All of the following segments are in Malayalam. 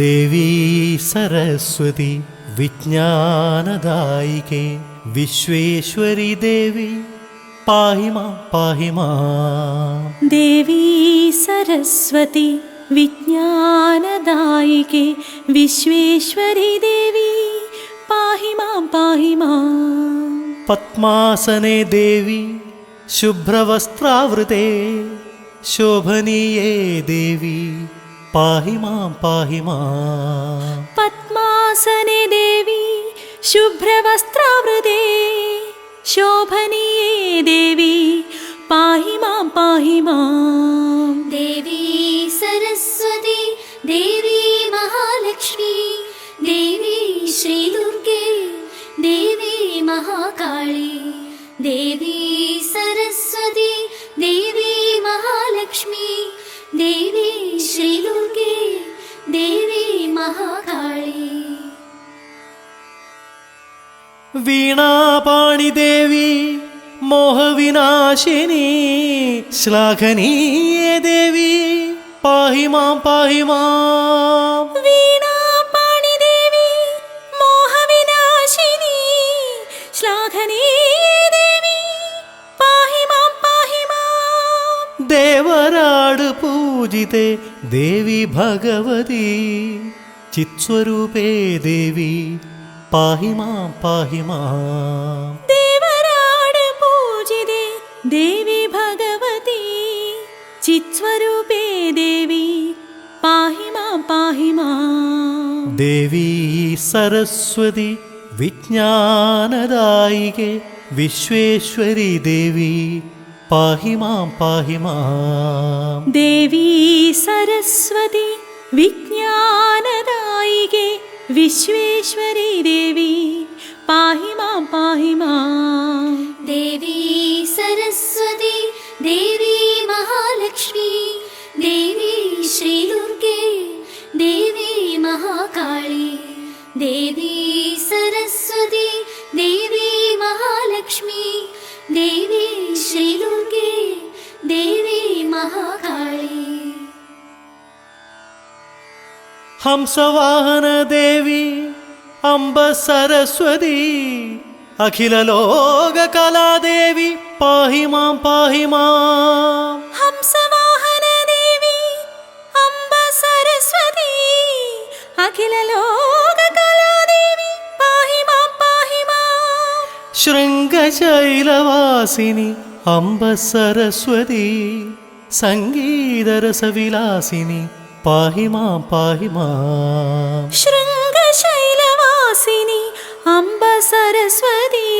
देवी सरस्वती विज्ञानदायिके विश्वेश्वरि देवी पाहि मां पाहि मा। देवी सरस्वती विज्ञानदायिके विश्वेश्वरि देवी पाहि मां पाहि मा। पद्मासने देवी शुभ्रवस्त्रावृते शोभनीये देवी पाहि मां पाहि मां। पद्मासने देवी शुभ्रवस्त्रावृदे शोभनीये देवी पाहि मां पाहि मां। देवी सरस्वती देवी महालक्ष्मी देवी श्रीदुर्गे देवी महाकाली देवी വീണാപാണി ദേവി മോഹവിനാശിനി ശ്ലാഘനീയ ദേവി. പാഹി മാം പാഹി മാം. മോഹവിനാശിനി ശ്ലാഘനീയേ ദേവി. പാഹി മാം പാഹി മാം. ദേവരാട് പൂജിതേ ദേവി ഭഗവതി. ചിത്സ്വരൂപേ ദേവി पाहि मा पाहि मा। देवराडपूजिते देवी भगवती। चिस्वरूपे देवी पाहि मा पाहिमा देवी सरस्वती विज्ञानदायिगे विश्वेश्वरि देवी पाहि मा पाहि मा। देवी सरस्वती विज्ञाने വിശ്വേശ്വരി ദേവി ഹംസവാഹന ദേവി അംബ സരസ്വതി അഖില ലോക കലാദേവി പാഹി മാം പാഹി മാം ഹംസവാഹന ദേവി അംബ സരസ്വതി അഖില ലോക കലാദേവി പാഹി മാം പാഹി മാം ശൃംഗശൈലവാസിനി അംബ സരസ്വതി സംഗീതരസവിലാസിനി പാഹിമാ പാഹിമാ. ശൃംഗശൈലവാസിനി അംബ സരസ്വതി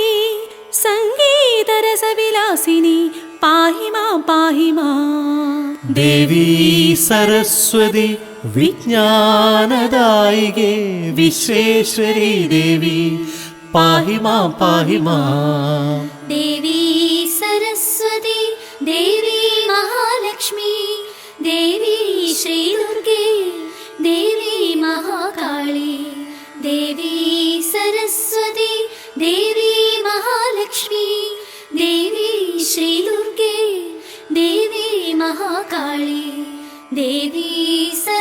സംഗീതരസവിലാസിനി പാഹിമാ പാഹിമാ. ദേവി സരസ്വതി വിജ്ഞാനദായികേ വിശ്വേശ്വരി ദേവി. പാഹിമാ പാഹിമാ. ദേവി സരസ്വതി ദേവി മഹാലക്ഷ്മി ദേവി He said.